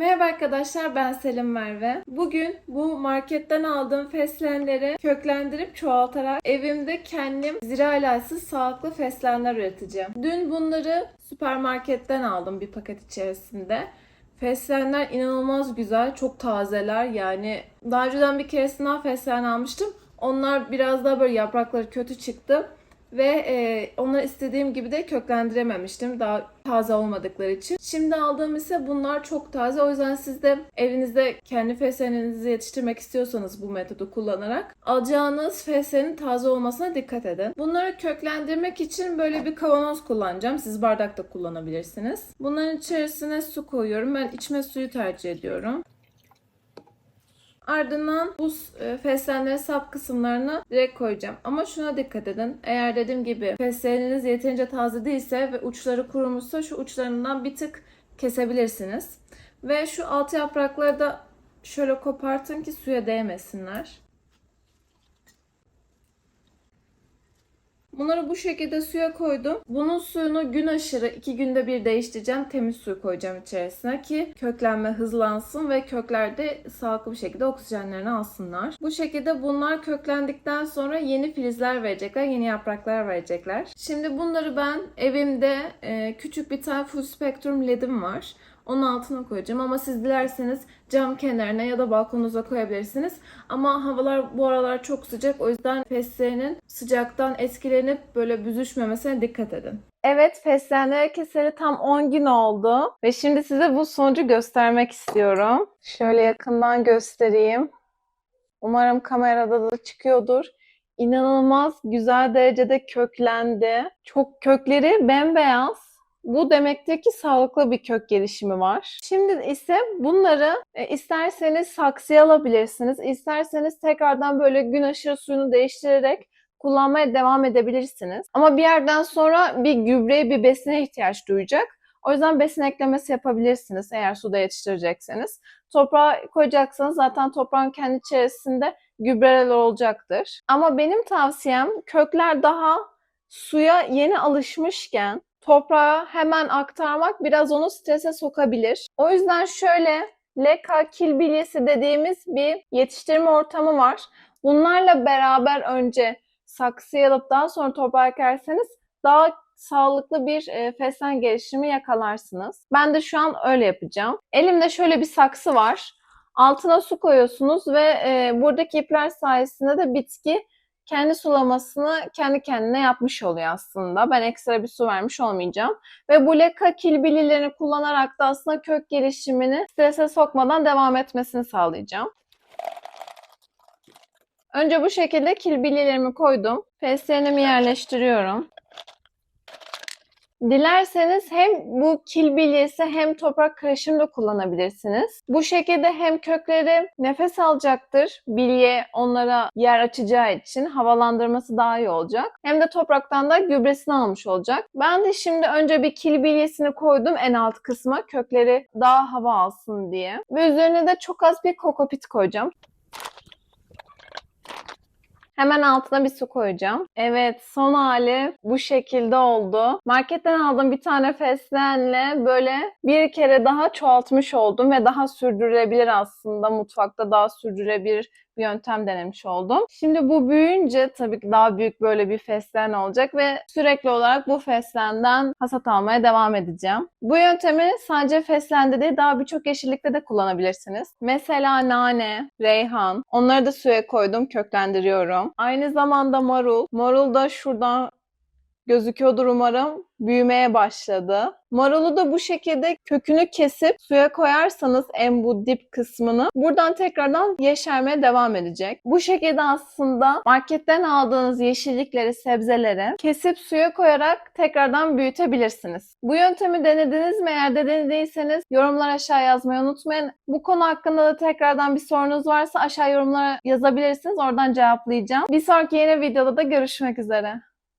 Merhaba arkadaşlar ben Selim Merve. Bugün bu marketten aldığım fesleğenleri köklendirip çoğaltarak evimde kendim ziraalatsız sağlıklı fesleğenler üreteceğim. Dün bunları süpermarketten aldım bir paket içerisinde. Fesleğenler inanılmaz güzel, çok tazeler. Yani daha önceden bir keresinden fesleğen almıştım. Onlar biraz daha böyle yaprakları kötü çıktı. Ve e, onları istediğim gibi de köklendirememiştim. Daha taze olmadıkları için. Şimdi aldığım ise bunlar çok taze. O yüzden siz de evinizde kendi fesleğeninizi yetiştirmek istiyorsanız bu metodu kullanarak alacağınız fesleğenin taze olmasına dikkat edin. Bunları köklendirmek için böyle bir kavanoz kullanacağım. Siz bardakta kullanabilirsiniz. Bunların içerisine su koyuyorum. Ben içme suyu tercih ediyorum. Ardından bu e, fesleğenlerin sap kısımlarını direkt koyacağım. Ama şuna dikkat edin. Eğer dediğim gibi fesleğeniniz yeterince taze değilse ve uçları kurumuşsa şu uçlarından bir tık kesebilirsiniz. Ve şu alt yaprakları da şöyle kopartın ki suya değmesinler. Bunları bu şekilde suya koydum. Bunun suyunu gün aşırı iki günde bir değiştireceğim. Temiz suyu koyacağım içerisine ki köklenme hızlansın ve kökler de sağlıklı bir şekilde oksijenlerini alsınlar. Bu şekilde bunlar köklendikten sonra yeni filizler verecekler, yeni yapraklar verecekler. Şimdi bunları ben evimde e, küçük bir tane full spektrum ledim var. Onun altına koyacağım ama siz dilerseniz cam kenarına ya da balkonunuza koyabilirsiniz. Ama havalar bu aralar çok sıcak o yüzden fesleğenin sıcaktan etkilenip böyle büzüşmemesine dikkat edin. Evet fesleğenleri keseri tam 10 gün oldu ve şimdi size bu sonucu göstermek istiyorum. Şöyle yakından göstereyim. Umarım kamerada da çıkıyordur. İnanılmaz güzel derecede köklendi. Çok kökleri bembeyaz. Bu demektir ki sağlıklı bir kök gelişimi var. Şimdi ise bunları e, isterseniz saksıya alabilirsiniz. İsterseniz tekrardan böyle gün aşırı suyunu değiştirerek kullanmaya devam edebilirsiniz. Ama bir yerden sonra bir gübreye, bir besine ihtiyaç duyacak. O yüzden besin eklemesi yapabilirsiniz eğer suda yetiştirecekseniz. Toprağa koyacaksanız zaten toprağın kendi içerisinde gübreler olacaktır. Ama benim tavsiyem kökler daha suya yeni alışmışken toprağa hemen aktarmak biraz onu strese sokabilir. O yüzden şöyle leka kilbilyesi dediğimiz bir yetiştirme ortamı var. Bunlarla beraber önce saksıya alıp daha sonra toprağa ekerseniz daha sağlıklı bir e, fesleğen gelişimi yakalarsınız. Ben de şu an öyle yapacağım. Elimde şöyle bir saksı var. Altına su koyuyorsunuz ve e, buradaki ipler sayesinde de bitki kendi sulamasını kendi kendine yapmış oluyor aslında. Ben ekstra bir su vermiş olmayacağım. Ve bu leka kilbililerini kullanarak da aslında kök gelişimini strese sokmadan devam etmesini sağlayacağım. Önce bu şekilde kilbililerimi koydum. Fesleğenimi yerleştiriyorum. Dilerseniz hem bu kil bilyesi hem toprak karışımı da kullanabilirsiniz. Bu şekilde hem kökleri nefes alacaktır. Bilye onlara yer açacağı için havalandırması daha iyi olacak. Hem de topraktan da gübresini almış olacak. Ben de şimdi önce bir kil bilyesini koydum en alt kısma kökleri daha hava alsın diye. Ve üzerine de çok az bir kokopit koyacağım. Hemen altına bir su koyacağım. Evet son hali bu şekilde oldu. Marketten aldığım bir tane fesleğenle böyle bir kere daha çoğaltmış oldum ve daha sürdürülebilir aslında mutfakta daha sürdürülebilir bir yöntem denemiş oldum. Şimdi bu büyüyünce tabii ki daha büyük böyle bir fesleğen olacak ve sürekli olarak bu fesleğenden hasat almaya devam edeceğim. Bu yöntemi sadece fesleğende değil daha birçok yeşillikte de kullanabilirsiniz. Mesela nane, reyhan onları da suya koydum köklendiriyorum. Aynı zamanda marul. Marul da şuradan gözüküyordur umarım. Büyümeye başladı. Marulu da bu şekilde kökünü kesip suya koyarsanız en bu dip kısmını buradan tekrardan yeşermeye devam edecek. Bu şekilde aslında marketten aldığınız yeşillikleri, sebzeleri kesip suya koyarak tekrardan büyütebilirsiniz. Bu yöntemi denediniz mi? Eğer de denediyseniz yorumlar aşağı yazmayı unutmayın. Bu konu hakkında da tekrardan bir sorunuz varsa aşağı yorumlara yazabilirsiniz. Oradan cevaplayacağım. Bir sonraki yeni videoda da görüşmek üzere.